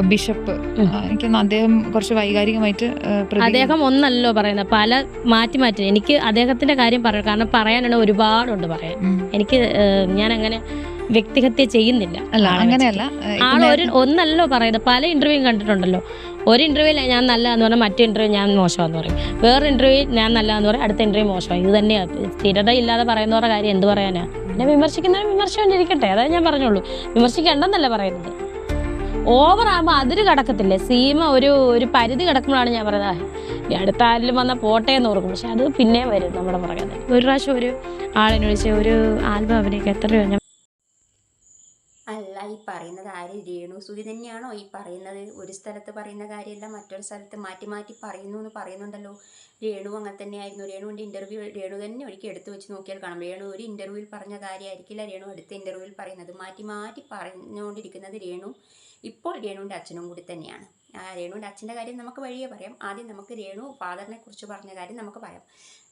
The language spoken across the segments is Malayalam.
ബിഷപ്പ്. എനിക്ക് അദ്ദേഹം കുറച്ച് വൈകാരികമായിട്ട് അദ്ദേഹം ഒന്നല്ലോ പറയുന്നത്. പല മാറ്റി മാറ്റി. എനിക്ക് അദ്ദേഹത്തിന്റെ കാര്യം പറയാം. കാരണം പറയാനാണ് ഒരുപാടുണ്ട് പറയാൻ. എനിക്ക് ഞാൻ അങ്ങനെ വ്യക്തിഹത്യ ചെയ്യുന്നില്ല. അല്ല അങ്ങനെയല്ല. ആൾ ഒരു ഒന്നല്ലോ പറയുന്നത്. പല ഇന്റർവ്യൂ കണ്ടിട്ടുണ്ടല്ലോ. ഒരു ഇന്റർവ്യൂവിൽ ഞാൻ നല്ല എന്ന് പറഞ്ഞാൽ മറ്റു ഇന്റർവ്യൂ ഞാൻ മോശമാന്ന് പറയും. വേറെ ഇന്റർവ്യൂ ഞാൻ നല്ല എന്ന് പറയും. അടുത്ത ഇന്റർവ്യൂ മോശമാണ് ഇത് തന്നെയാണ് സ്ഥിരത ഇല്ലാതെ പറയുന്നവരുടെ കാര്യം എന്ത് പറയാനാ? പിന്നെ വിമർശിക്കുന്നവരും വിമർശനം ഇരിക്കട്ടെ അതേ ഞാൻ പറഞ്ഞുള്ളൂ. വിമർശിക്കേണ്ടെന്നല്ല പറയുന്നത്. ഓവർ ആകുമ്പോൾ അതിര് കിടക്കത്തില്ലേ? സീമ ഒരു ഒരു പരിധി കിടക്കുമ്പോഴാണ് ഞാൻ പറയുന്നത് "ആ, ഈ അടുത്ത ആരിലും വന്ന പോട്ടെ എന്ന് ഓർക്കും. പക്ഷെ അത് പിന്നെയും വരും നമ്മുടെ പുറകെ. ഒരു പ്രാവശ്യം ഒരു ആളിനെ വിളിച്ച് ഒരു ആൽബം അഭിനയിക്കാൻ എത്ര രൂപ? പറയുന്നത് ആര് രേണു സുതി തന്നെയാണോ ഈ പറയുന്നത്? ഒരു സ്ഥലത്ത് പറയുന്ന കാര്യമല്ല മറ്റൊരു സ്ഥലത്ത് മാറ്റി മാറ്റി പറയുന്നു എന്ന് പറയുന്നുണ്ടല്ലോ. രേണു അങ്ങനെ തന്നെയായിരുന്നു. രേണുവിന്റെ ഇന്റർവ്യൂ രേണു തന്നെ ഒരിക്കൽ എടുത്തു വെച്ച് നോക്കിയാൽ കാണാം. രേണു ഒരു ഇന്റർവ്യൂവിൽ പറഞ്ഞ കാര്യമായിരിക്കില്ല. രേണു അടുത്ത ഇന്റർവ്യൂവിൽ പറയുന്നത് മാറ്റി മാറ്റി പറഞ്ഞുകൊണ്ടിരിക്കുന്നത് രേണു. ഇപ്പോൾ രേണുവിന്റെ അച്ഛനും കൂടി തന്നെയാണ്. ആ രേണുവിന്റെ അച്ഛന്റെ കാര്യം നമുക്ക് വഴിയേ പറയാം. ആദ്യം നമുക്ക് രേണു ഫാദറിനെ കുറിച്ച് പറഞ്ഞ കാര്യം നമുക്ക് പറയാം.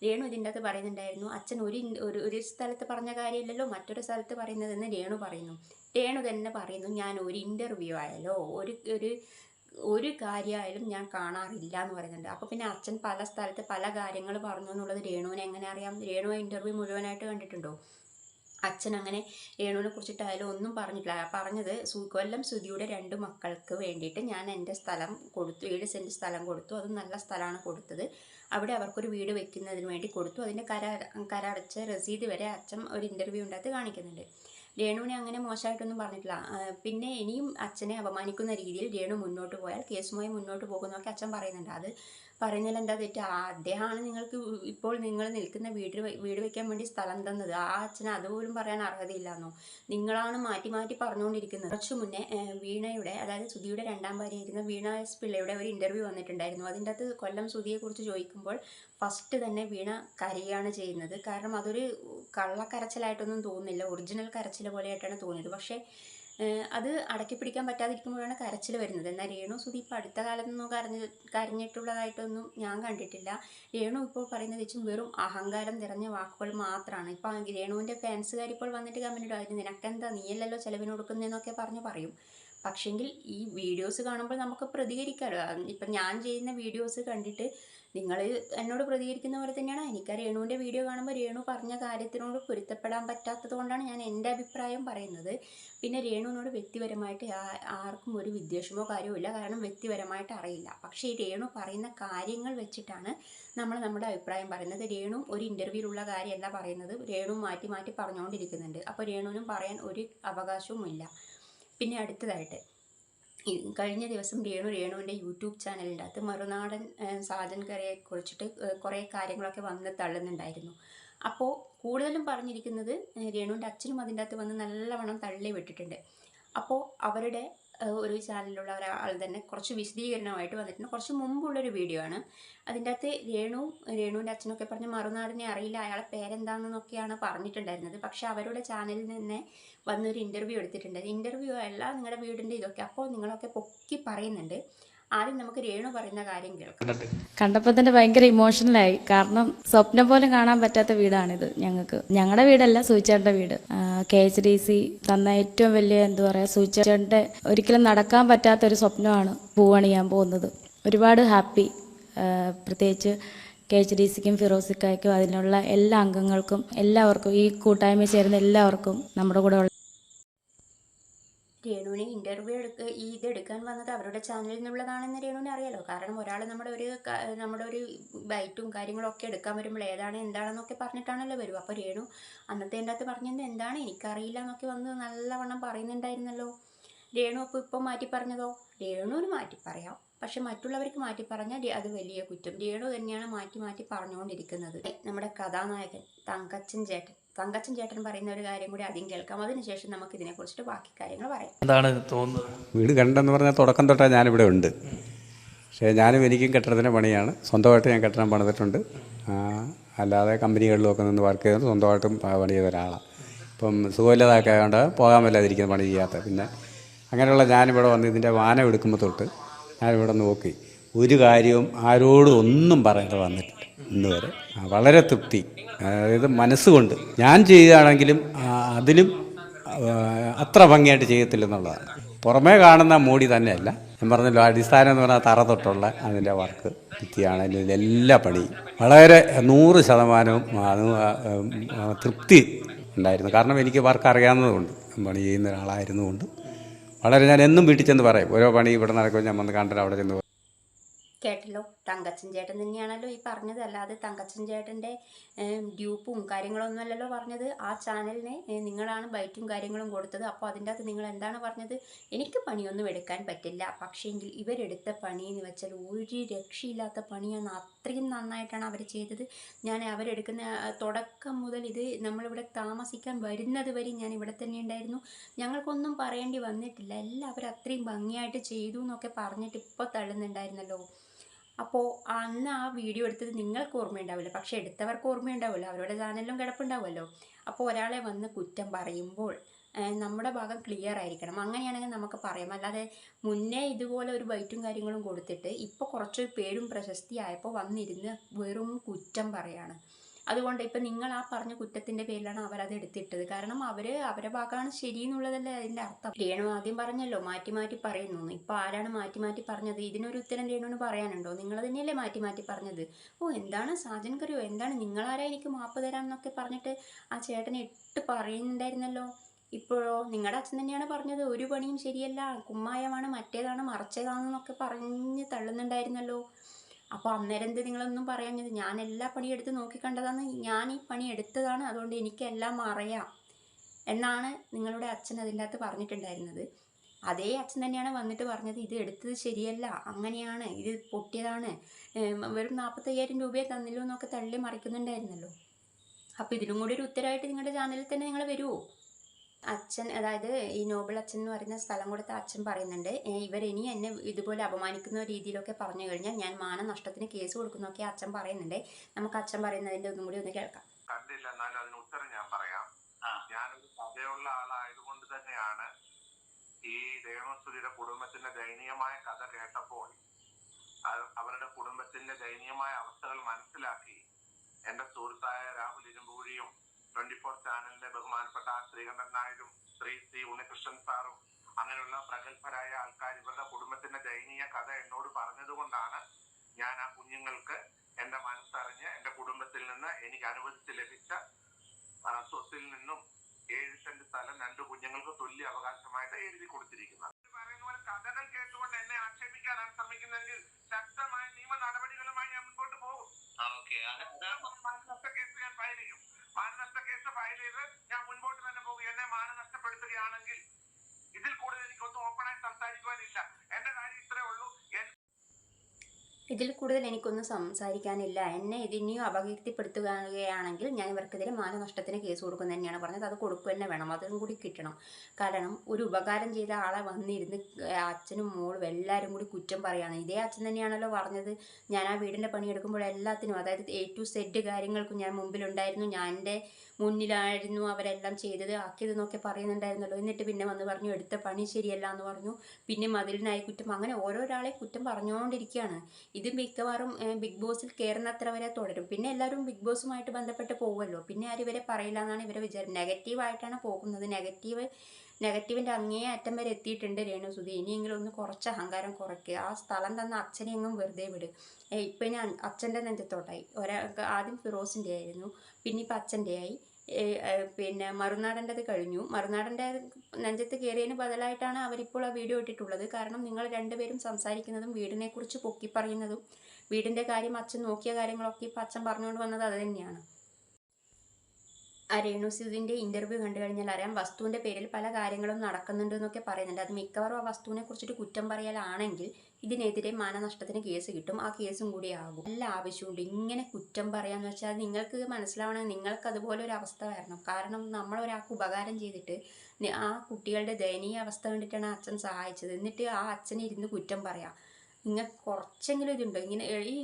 രേണു ഇതിന്റെ അകത്ത് പറയുന്നുണ്ടായിരുന്നു അച്ഛൻ ഒരു ഒരു സ്ഥലത്ത് പറഞ്ഞ കാര്യമില്ലല്ലോ മറ്റൊരു സ്ഥലത്ത് പറയുന്നതെന്ന് രേണു പറയുന്നു. രേണു തന്നെ പറയുന്നു ഞാൻ ഒരു ഇന്റർവ്യൂ ആയാലോ ഒരു ഒരു ഒരു കാര്യമായാലും ഞാൻ കാണാറില്ല എന്ന് പറയുന്നുണ്ട്. അപ്പോൾ പിന്നെ അച്ഛൻ പല സ്ഥലത്ത് പല കാര്യങ്ങൾ പറഞ്ഞു എന്നുള്ളത് രേണുവിനെ എങ്ങനെ അറിയാം? രേണു ഇന്റർവ്യൂ മുഴുവനായിട്ട് കണ്ടിട്ടുണ്ടോ? അച്ഛൻ അങ്ങനെ രേണുവിനെ കുറിച്ചിട്ടായാലും ഒന്നും പറഞ്ഞിട്ടില്ല. പറഞ്ഞത് കൊല്ലം സുധിയുടെ രണ്ട് മക്കൾക്ക് വേണ്ടിയിട്ട് ഞാൻ എന്റെ സ്ഥലം കൊടുത്തു ഏഴ് സെന്റ് സ്ഥലം കൊടുത്തു. അത് നല്ല സ്ഥലമാണ് കൊടുത്തത്. അവിടെ അവർക്കൊരു വീട് വെക്കുന്നതിന് വേണ്ടി കൊടുത്തു. അതിന്റെ കരാർ കരാടച്ച രസീത് വരെ അച്ഛൻ ഒരു ഇന്റർവ്യൂ ഉണ്ടാക്കി കാണിക്കുന്നുണ്ട്. രേണുവിനെ അങ്ങനെ മോശമായിട്ടൊന്നും പറഞ്ഞിട്ടില്ല. പിന്നെ ഇനിയും അച്ഛനെ അപമാനിക്കുന്ന രീതിയിൽ രേണു മുന്നോട്ട് പോയാൽ കേസുമായി മുന്നോട്ട് പോകുമെന്നൊക്കെ അച്ഛൻ പറയുന്നുണ്ട്. അത് പറയുന്നതിൽ എന്താ തെറ്റ്? അദ്ദേഹമാണ് നിങ്ങൾക്ക് ഇപ്പോൾ നിങ്ങൾ നിൽക്കുന്ന വീട് വീട് വെക്കാൻ വേണ്ടി സ്ഥലം തന്നത്. ആ അച്ഛന് അതുപോലും പറയാൻ അർഹതയില്ലാന്നോ? നിങ്ങളാണ് മാറ്റി മാറ്റി പറഞ്ഞുകൊണ്ടിരിക്കുന്നത്. കുറച്ചു മുന്നേ വീണയുടെ അതായത് സുധിയുടെ രണ്ടാം ഭാര്യയായിരുന്ന വീണ എസ് പിള്ളയുടെ ഒരു ഇന്റർവ്യൂ വന്നിട്ടുണ്ടായിരുന്നു. അതിന്റെ അകത്ത് കൊല്ലം സുധിയെക്കുറിച്ച് ചോദിക്കുമ്പോൾ ഫസ്റ്റ് തന്നെ വീണ കരയാണ് ചെയ്യുന്നത്. കാരണം അതൊരു കള്ളക്കരച്ചിലായിട്ടൊന്നും തോന്നുന്നില്ല. ഒറിജിനൽ കരച്ചിൽ പോലെയായിട്ടാണ് തോന്നിയത്. പക്ഷേ അത് അടക്കി പിടിക്കാൻ പറ്റാതിരിക്കുമ്പോഴാണ് കരച്ചിൽ വരുന്നത്. എന്നാൽ രേണു സുധി ഇപ്പോൾ അടുത്ത കാലത്തൊന്നും കരഞ്ഞ് കരഞ്ഞിട്ടുള്ളതായിട്ടൊന്നും ഞാൻ കണ്ടിട്ടില്ല. രേണു ഇപ്പോൾ പറയുന്നത് വെച്ചും വെറും അഹങ്കാരം നിറഞ്ഞ വാക്കുകൾ മാത്രമാണ് ഇപ്പോൾ രേണുവിന്റെ ഫാൻസുകാർ ഇപ്പോൾ വന്നിട്ട് കമന്റ് ഇടും. അതിന് നിനക്കെന്താ? നീയല്ലല്ലോ ചിലവിന് കൊടുക്കുന്നതെന്നൊക്കെ പറഞ്ഞു പറയും. പക്ഷെങ്കിൽ ഈ വീഡിയോസ് കാണുമ്പോൾ നമുക്ക് പ്രതികരിക്കാമല്ലോ ഇപ്പം ഞാൻ ചെയ്യുന്ന വീഡിയോസ് കണ്ടിട്ട് നിങ്ങൾ എന്നോട് പ്രതികരിക്കുന്ന പോലെ തന്നെയാണ് എനിക്ക് രേണുവിന്റെ വീഡിയോ കാണുമ്പോൾ രേണു പറഞ്ഞ കാര്യത്തിനോട് പൊരുത്തപ്പെടാൻ പറ്റാത്തത് കൊണ്ടാണ് ഞാൻ എന്റെ അഭിപ്രായം പറയുന്നത്. പിന്നെ രേണുവിനോട് വ്യക്തിപരമായിട്ട് ആർക്കും ഒരു വിദ്വേഷമോ കാര്യമോ ഇല്ല. കാരണം വ്യക്തിപരമായിട്ട് അറിയില്ല. പക്ഷേ ഈ രേണു പറയുന്ന കാര്യങ്ങൾ വെച്ചിട്ടാണ് നമ്മൾ നമ്മുടെ അഭിപ്രായം പറയുന്നത്. രേണു ഒരു ഇന്റർവ്യൂവിലുള്ള കാര്യമല്ല പറയുന്നത്. രേണു മാറ്റി മാറ്റി പറഞ്ഞുകൊണ്ടിരിക്കുന്നുണ്ട്. അപ്പോൾ രേണുവിനും പറയാൻ ഒരു അവകാശവും ഇല്ല പിന്നെ അടുത്തതായിട്ട്. കഴിഞ്ഞ ദിവസം രേണു രേണുവിന്റെ യൂട്യൂബ് ചാനലിന്റെ അകത്ത് മറുനാടൻ സാധൻ കറിയെ കുറിച്ചിട്ട് കുറേ കാര്യങ്ങളൊക്കെ വന്ന് തള്ളുന്നുണ്ടായിരുന്നു. അപ്പോൾ കൂടുതലും പറഞ്ഞിരിക്കുന്നത് രേണുവിന്റെ അച്ഛനും അതിന്റെ അകത്ത് വന്ന് നല്ലവണ്ണം തള്ളി വിട്ടിട്ടുണ്ട്. അപ്പോൾ അവരുടെ ഒരു ചാനലിലുള്ള ഒരാൾ തന്നെ കുറച്ച് വിശദീകരണമായിട്ട് വന്നിട്ടുണ്ട്. കുറച്ച് മുമ്പുള്ളൊരു വീഡിയോ ആണ്. അതിന്റെ അകത്ത് രേണു രേണുവിന്റെ അച്ഛനൊക്കെ പറഞ്ഞ് മറുനാടിനെ അറിയില്ല അയാളെ പേരെന്താണെന്നൊക്കെയാണ് പറഞ്ഞിട്ടുണ്ടായിരുന്നത്. പക്ഷെ അവരുടെ ചാനലിൽ നിന്ന് വന്നൊരു ഇന്റർവ്യൂ എടുത്തിട്ടുണ്ട്. ഇന്റർവ്യൂ അല്ല നിങ്ങളുടെ വീടിന്റെ ഇതൊക്കെ. അപ്പോൾ നിങ്ങളൊക്കെ പൊക്കി പറയുന്നുണ്ട്. ആദ്യം നമുക്ക് രേണു പറയുന്ന കാര്യം കേൾക്കാം. കണ്ടപ്പോൾ തന്നെ ഭയങ്കര ഇമോഷണലായി കാരണം സ്വപ്നം പോലും കാണാൻ പറ്റാത്ത വീടാണിത് ഞങ്ങൾക്ക്. ഞങ്ങളുടെ വീടല്ല സൂചേട്ടന്റെ വീട്. കെ എച്ച് ഡി സി തന്ന ഏറ്റവും വലിയ എന്താ പറയുക സൂചേട്ടന്റെ ഒരിക്കലും നടക്കാൻ പറ്റാത്ത ഒരു സ്വപ്നമാണ് പൂവണിയാൻ പോകുന്നത്. ഒരുപാട് ഹാപ്പി. പ്രത്യേകിച്ച് കെ എച്ച് ഡി സിക്കും ഫിറോസിക്കായ്ക്കും അതിനുള്ള എല്ലാ അംഗങ്ങൾക്കും എല്ലാവർക്കും ഈ കൂട്ടായ്മയിൽ ചേരുന്ന എല്ലാവർക്കും നമ്മുടെ കൂടെ രേണുവിന് ഇന്റർവ്യൂ എടുക്ക ഇത് എടുക്കാൻ വന്നത് അവരുടെ ചാനലിൽ നിന്നുള്ളതാണെന്ന് രേണുവിന് അറിയാലോ. കാരണം ഒരാൾ നമ്മുടെ ഒരു നമ്മുടെ ഒരു ബൈറ്റും കാര്യങ്ങളും ഒക്കെ എടുക്കാൻ വരുമ്പോൾ ഏതാണ് എന്താണെന്നൊക്കെ പറഞ്ഞിട്ടാണല്ലോ വരും അപ്പോൾ രേണു അന്നത്തെ എന്റെ അകത്ത് പറഞ്ഞത് എന്താണ്? എനിക്കറിയില്ല എന്നൊക്കെ വന്ന് നല്ലവണ്ണം പറയുന്നുണ്ടായിരുന്നല്ലോ. രേണു അപ്പോൾ ഇപ്പോൾ മാറ്റി പറഞ്ഞതോ? രേണുവിന് മാറ്റി പറയാം. പക്ഷെ മറ്റുള്ളവർക്ക് മാറ്റി പറഞ്ഞാൽ അത് വലിയ കുറ്റം. രേണു തന്നെയാണ് മാറ്റി മാറ്റി പറഞ്ഞുകൊണ്ടിരിക്കുന്നത്. നമ്മുടെ കഥാനായകൻ തങ്കച്ചൻ ചേട്ടൻ. തങ്കച്ചൻ ചേട്ടൻ പറയുന്ന ഒരു കാര്യം കൂടി ആദ്യം കേൾക്കാം. അതിനുശേഷം നമുക്ക് ഇതിനെക്കുറിച്ചിട്ട് ബാക്കി കാര്യങ്ങൾ പറയാം. എന്താണ് തോന്നുന്നത്? വീട് കണ്ടെന്ന് പറഞ്ഞാൽ തുടക്കം തൊട്ടാ ഞാനിവിടെ ഉണ്ട്. പക്ഷേ ഞാനും എനിക്കും കെട്ടിടത്തിന്റെ പണിയാണ്. സ്വന്തമായിട്ട് ഞാൻ കെട്ടിടം പണിതിട്ടുണ്ട്. അല്ലാതെ കമ്പനികളിലൊക്കെ നിന്ന് വർക്ക് ചെയ്തത് സ്വന്തമായിട്ടും പണി ചെയ്ത ഒരാളാണ്. ഇപ്പം സുഖമില്ലാതൊക്കെ ആയതുകൊണ്ട് പോകാൻ വല്ലാതിരിക്കുന്നത് പണി ചെയ്യാത്ത. പിന്നെ അങ്ങനെയുള്ള ഞാനിവിടെ വന്ന് ഇതിന്റെ വാനം എടുക്കുമ്പോൾ തൊട്ട് ഞാനിവിടെ നോക്കി. ഒരു കാര്യവും ആരോടും ഒന്നും പറയാതെ വന്നിട്ടില്ല. ഇന്ന് വരെ വളരെ തൃപ്തി. അതായത് മനസ്സുകൊണ്ട്. ഞാൻ ചെയ്യുകയാണെങ്കിലും അതിലും അത്ര ഭംഗിയായിട്ട് ചെയ്യത്തില്ലെന്നുള്ളതാണ്. പുറമേ കാണുന്ന മോടി തന്നെയല്ല. ഞാൻ പറഞ്ഞല്ലോ അടിസ്ഥാനം എന്ന് പറഞ്ഞാൽ തറ തൊട്ടുള്ള അതിന്റെ വർക്ക് ഭിത്തിയാണെങ്കിലും എല്ലാ പണിയും. വളരെ നൂറ് ശതമാനവും തൃപ്തി ഉണ്ടായിരുന്നു. കാരണം എനിക്ക് വർക്ക് അറിയാവുന്നതുകൊണ്ട്. പണി ചെയ്യുന്ന ഒരാളായിരുന്നുകൊണ്ട് വളരെ ഞാൻ എന്നും വീട്ടിൽ ചെന്ന് പറയും. ഓരോ പണി ഇവിടെ നടക്കുമ്പോൾ ഞാൻ വന്ന് കണ്ടിട്ട് അവിടെ ചെന്ന് കേട്ടല്ലോ. തങ്കച്ചൻ ചേട്ടൻ തന്നെയാണല്ലോ ഈ പറഞ്ഞത്. അല്ലാതെ തങ്കച്ചൻ ചേട്ടന്റെ ഡ്യൂപ്പും കാര്യങ്ങളൊന്നും അല്ലല്ലോ പറഞ്ഞത്. ആ ചാനലിന് നിങ്ങളാണ് ബൈറ്റും കാര്യങ്ങളും കൊടുത്തത്. അപ്പോൾ അതിന്റെ അകത്ത് നിങ്ങൾ എന്താണ് പറഞ്ഞത്? എനിക്ക് പണിയൊന്നും എടുക്കാൻ പറ്റില്ല. പക്ഷേങ്കിൽ ഇവരെടുത്ത പണി എന്ന് വെച്ചാൽ ഒരു രക്ഷയില്ലാത്ത പണിയാണ് അത്രയും നന്നായിട്ടാണ് അവർ ചെയ്തത്. ഞാൻ അവരെടുക്കുന്ന തുടക്കം മുതൽ ഇത് നമ്മളിവിടെ താമസിക്കാൻ വരുന്നത് വരെ ഞാൻ ഇവിടെ തന്നെ ഉണ്ടായിരുന്നു. ഞങ്ങൾക്കൊന്നും പറയേണ്ടി വന്നിട്ടില്ല. എല്ലാവരും അത്രയും ഭംഗിയായിട്ട് ചെയ്തു എന്നൊക്കെ പറഞ്ഞിട്ട് ഇപ്പോൾ തള്ളുന്നുണ്ടായിരുന്നല്ലോ. അപ്പോൾ അന്ന് ആ വീഡിയോ എടുത്തത് നിങ്ങൾക്ക് ഓർമ്മയുണ്ടാവില്ല. പക്ഷെ എടുത്തവർക്ക് ഓർമ്മയുണ്ടാവില്ല അവരുടെ ചാനലിലും കിടപ്പുണ്ടാവുമല്ലോ. അപ്പോൾ ഒരാളെ വന്ന് കുറ്റം പറയുമ്പോൾ നമ്മുടെ ഭാഗം ക്ലിയർ ആയിരിക്കണം. അങ്ങനെയാണെങ്കിൽ നമുക്ക് പറയാം. അല്ലാതെ മുന്നേ ഇതുപോലെ ഒരു ബൈറ്റും കാര്യങ്ങളും കൊടുത്തിട്ട് ഇപ്പോൾ കുറച്ച് പേരും പ്രശസ്തിയായപ്പോൾ വന്നിരുന്ന് വെറും കുറ്റം പറയാണ്. അതുകൊണ്ട് ഇപ്പം നിങ്ങൾ ആ പറഞ്ഞ കുറ്റത്തിന്റെ പേരിലാണ് അവരത് എടുത്തിട്ടത്. കാരണം അവർ അവരെ ഭാഗമാണ് ശരി എന്നുള്ളതല്ലേ അതിന്റെ അർത്ഥം. രേണു ആദ്യം പറഞ്ഞല്ലോ മാറ്റി മാറ്റി പറയുന്നു ഇപ്പോൾ ആരാണ് മാറ്റി മാറ്റി പറഞ്ഞത്? ഇതിനൊരു ഉത്തരം രേണുവിന് പറയാനുണ്ടോ? നിങ്ങൾ തന്നെയല്ലേ മാറ്റി മാറ്റി പറഞ്ഞത്. ഓ എന്താണ് സാജൻ കറിയോ? എന്താണ്? നിങ്ങളാരാ എനിക്ക് മാപ്പ് തരാം എന്നൊക്കെ പറഞ്ഞിട്ട് ആ ചേട്ടനെ ഇട്ട് പറയുന്നുണ്ടായിരുന്നല്ലോ. ഇപ്പോഴോ? നിങ്ങളുടെ അച്ഛൻ തന്നെയാണ് പറഞ്ഞത്. ഒരു പണിയും ശരിയല്ല. കുമ്മായമാണ് മറ്റേതാണ് മറച്ചതാണെന്നൊക്കെ പറഞ്ഞ് തള്ളുന്നുണ്ടായിരുന്നല്ലോ. അപ്പോൾ അന്നേരം എന്ത് നിങ്ങളൊന്നും പറയാഞ്ഞത്? ഞാൻ എല്ലാ പണിയും എടുത്ത് നോക്കിക്കണ്ടതാണ് ഞാൻ ഈ പണി എടുത്തതാണ്. അതുകൊണ്ട് എനിക്കെല്ലാം അറിയാം എന്നാണ് നിങ്ങളുടെ അച്ഛൻ അതിന്റെ അകത്ത് പറഞ്ഞിട്ടുണ്ടായിരുന്നത്. അതേ അച്ഛൻ തന്നെയാണ് വന്നിട്ട് പറഞ്ഞത്. ഇത് എടുത്തത് ശരിയല്ല. അങ്ങനെയാണ്. ഇത് പൊട്ടിയതാണ്. വെറും നാൽപ്പത്തയ്യായിരം രൂപയെ തന്നില്ലോ എന്നൊക്കെ തള്ളി മറിക്കുന്നുണ്ടായിരുന്നല്ലോ. അപ്പോൾ ഇതിലും കൂടി ഒരു ഉത്തരവായിട്ട് നിങ്ങളുടെ ചാനലിൽ തന്നെ നിങ്ങൾ വരുമോ അച്ഛൻ അതായത് ഈ നോബിൾ അച്ഛൻ എന്ന് പറയുന്ന സ്ഥലം കൊടുത്ത അച്ഛൻ പറയുന്നുണ്ട്. ഇവർ ഇവരിനി എന്നെ ഇതുപോലെ അപമാനിക്കുന്ന രീതിയിലൊക്കെ പറഞ്ഞു കഴിഞ്ഞാൽ ഞാൻ മാനനഷ്ടത്തിന് കേസ് കൊടുക്കുന്നൊക്കെ അച്ഛൻ പറയുന്നുണ്ട്. നമുക്ക് അച്ഛൻ പറയുന്നതിന്റെ ഒന്നും കൂടി ഒന്ന് കേൾക്കാം. കണ്ടില്ല. എന്നാലും അതിന് ഉത്തരം ഞാൻ പറയാം. ഞാനൊരു കഥയുള്ള ആളായതുകൊണ്ട് തന്നെയാണ് ഈ രേണുസുതിയുടെ കുടുംബത്തിന്റെ ദയനീയമായ കഥ കേട്ടപ്പോൾ അവരുടെ കുടുംബത്തിന്റെ ദയനീയമായ അവസ്ഥകൾ മനസ്സിലാക്കി. എന്റെ സുഹൃത്തായ രാഹുൽ ഇരുമ്പൂഴിയും ട്വന്റി ഫോർ ചാനലിന്റെ ബഹുമാനപ്പെട്ട ആ ശ്രീകണ്ഠൻ നായരും ശ്രീ ശ്രീ ഉണ്ണികൃഷ്ണൻ സാറും അങ്ങനെയുള്ള പ്രഗത്ഭരായ ആൾക്കാർ ഇവരുടെ കുടുംബത്തിന്റെ ദയനീയ കഥ എന്നോട് പറഞ്ഞതുകൊണ്ടാണ് ഞാൻ ആ കുഞ്ഞുങ്ങൾക്ക് എന്റെ മനസ്സറിഞ്ഞ് എന്റെ കുടുംബത്തിൽ നിന്ന് എനിക്ക് അനുവദിച്ച് ലഭിച്ച സ്വത്തിൽ നിന്നും ഏഴ് സെന്റ് സ്ഥലം രണ്ട് കുഞ്ഞുങ്ങൾക്ക് തുല്യ അവകാശമായിട്ട് എഴുതി കൊടുത്തിരിക്കുന്നത്. പറയുന്ന പോലെ കഥകൾ കേട്ടുകൊണ്ട് എന്നെ ആക്ഷേപിക്കാനാണ് ശ്രമിക്കുന്നതെങ്കിൽ ശക്തമായ നിയമ നടപടികളുമായി ഞാൻ മുൻപോട്ട് പോകും. ഞാൻ ഫയൽ ചെയ്യും. മാനനഷ്ട കേസ് ഫയൽ ചെയ്ത് ഞാൻ മുൻപോട്ട് തന്നെ പോകും എന്നെ മാനനഷ്ടപ്പെടുത്തുകയാണെങ്കിൽ ഇതിൽ കൂടുതൽ എനിക്കൊന്നും ഓപ്പണായി സംസാരിക്കുവാനില്ല എന്റെ കാര്യം ഇത്രേ ഉള്ളൂ എൻ- ഇതിൽ കൂടുതൽ എനിക്കൊന്നും സംസാരിക്കാനില്ല. എന്നെ ഇതിനെയും അപകീർത്തിപ്പെടുത്തുകയാണെങ്കിൽ ഞാൻ ഇവർക്കെതിരെ മാനനഷ്ടത്തിന് കേസ് കൊടുക്കുന്നത് തന്നെയാണ് പറഞ്ഞത്. അത് കൊടുക്കുക തന്നെ വേണം. അതും കൂടി കിട്ടണം. കാരണം ഒരു ഉപകാരം ചെയ്ത ആളെ വന്നിരുന്ന് അച്ഛനും മോളും എല്ലാവരും കൂടി കുറ്റം പറയുകയാണ് ഇതേ അച്ഛൻ തന്നെയാണല്ലോ പറഞ്ഞത്. ഞാൻ ആ വീടിന്റെ പണിയെടുക്കുമ്പോൾ എല്ലാത്തിനും അതായത് എ ടു സെഡ് കാര്യങ്ങൾക്കും ഞാൻ മുമ്പിലുണ്ടായിരുന്നു. ഞാൻ എന്റെ മുന്നിലായിരുന്നു അവരെല്ലാം ചെയ്തത് ആക്കിയതെന്നൊക്കെ പറയുന്നുണ്ടായിരുന്നല്ലോ. എന്നിട്ട് പിന്നെ വന്ന് പറഞ്ഞു എടുത്ത പണി ശരിയല്ല എന്ന് പറഞ്ഞു. പിന്നെ മതിലിനായി കുറ്റം അങ്ങനെ ഓരോരാളെ കുറ്റം പറഞ്ഞുകൊണ്ടിരിക്കുകയാണ്. ഇത് മിക്കവാറും ബിഗ് ബോസിൽ കയറുന്നത്ര വരെ തുടരും. പിന്നെ എല്ലാവരും ബിഗ് ബോസുമായിട്ട് ബന്ധപ്പെട്ട് പോകുമല്ലോ. പിന്നെ ആരും ഇവരെ പറയില്ല എന്നാണ് ഇവരെ വിചാരം. നെഗറ്റീവായിട്ടാണ് പോകുന്നത്. നെഗറ്റീവ് നെഗറ്റീവിന്റെ അങ്ങേ അറ്റം വരെ എത്തിയിട്ടുണ്ട് രേണുസുതി ഇനിയെങ്കിലും ഒന്ന് കുറച്ച് അഹങ്കാരം കുറയ്ക്കുക ആ സ്ഥലം തന്ന അച്ഛനെ എങ്ങും വെറുതെ വിട്. ഇപ്പം ഇനി അച്ഛന്റെ നെഞ്ചത്തോട്ടായി. ഒരാ ആദ്യം ഫിറോസിന്റെ ആയിരുന്നു പിന്നെ ഇപ്പം അച്ഛന്റെ ആയി. പിന്നെ മറുനാടന്റെത് കഴിഞ്ഞു. മറുനാടന്റെ നെഞ്ചത്ത് കയറിയതിന് ബദലായിട്ടാണ് അവരിപ്പോൾ ആ വീഡിയോ ഇട്ടിട്ടുള്ളത്. കാരണം നിങ്ങൾ രണ്ടുപേരും സംസാരിക്കുന്നതും വീടിനെക്കുറിച്ച് പൊക്കി പറയുന്നതും വീടിന്റെ കാര്യം അച്ഛൻ നോക്കിയ കാര്യങ്ങളൊക്കെ ഇപ്പം അച്ഛൻ പറഞ്ഞുകൊണ്ട് വന്നത് അത് തന്നെയാണ്. ആ രേണുസുദിന്റെ ഇന്റർവ്യൂ കണ്ടു കഴിഞ്ഞാൽ അറിയാം വസ്തുവിന്റെ പേരിൽ പല കാര്യങ്ങളും നടക്കുന്നുണ്ട് എന്നൊക്കെ പറയുന്നുണ്ട്. അത് മിക്കവാറും ആ വസ്തുവിനെ കുറിച്ചിട്ട് കുറ്റം പറയലാണെങ്കിൽ ഇതിനെതിരെ മാനനഷ്ടത്തിന് കേസ് കിട്ടും. ആ കേസും കൂടി ആകും. നല്ല ആവശ്യമുണ്ട്. ഇങ്ങനെ കുറ്റം പറയാന്ന് വെച്ചാൽ നിങ്ങൾക്ക് മനസ്സിലാവണമെങ്കിൽ നിങ്ങൾക്ക് അതുപോലെ ഒരു അവസ്ഥ വരണം. കാരണം നമ്മൾ ഒരാൾക്ക് ഉപകാരം ചെയ്തിട്ട് ആ കുട്ടികളുടെ ദയനീയ അവസ്ഥ കണ്ടിട്ടാണ് അച്ഛൻ സഹായിച്ചത്. എന്നിട്ട് ആ അച്ഛൻ ഇരുന്ന് കുറ്റം പറയാം. നിങ്ങൾക്ക് കുറച്ചെങ്കിലും ഇതുണ്ടോ? ഇങ്ങനെ ഈ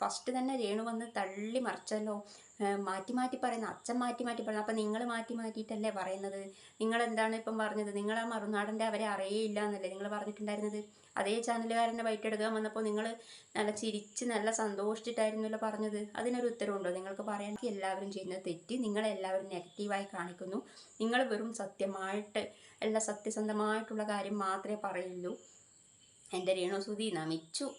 ഫസ്റ്റ് തന്നെ രേണു വന്ന് തള്ളി മറിച്ചല്ലോ. മാറ്റി മാറ്റി പറയുന്ന അച്ഛൻ മാറ്റി മാറ്റി പറയുന്നത് അപ്പം നിങ്ങൾ മാറ്റി മാറ്റിയിട്ടല്ലേ പറയുന്നത്? നിങ്ങൾ എന്താണ് ഇപ്പം പറഞ്ഞത്? നിങ്ങൾ ആ മറുനാടന്റെ അവരെ ഇല്ല എന്നല്ലേ നിങ്ങൾ പറഞ്ഞിട്ടുണ്ടായിരുന്നത്? അതേ ചാനലുകാരന്റെ ബൈറ്റ് എടുക്കാൻ വന്നപ്പോൾ നിങ്ങൾ നല്ല ചിരിച്ച് നല്ല സന്തോഷിച്ചിട്ടായിരുന്നല്ലോ പറഞ്ഞത്. അതിനൊരു ഉത്തരവുണ്ടോ? നിങ്ങൾക്ക് പറയാൻ എല്ലാവരും ചെയ്യുന്ന തെറ്റ്. നിങ്ങളെല്ലാവരും നെഗറ്റീവായി കാണിക്കുന്നു. നിങ്ങൾ വെറും സത്യമായിട്ട് എല്ലാ സത്യസന്ധമായിട്ടുള്ള കാര്യം മാത്രമേ പറയുള്ളൂ. എന്റെ രേണുസുതി നമിച്ചു.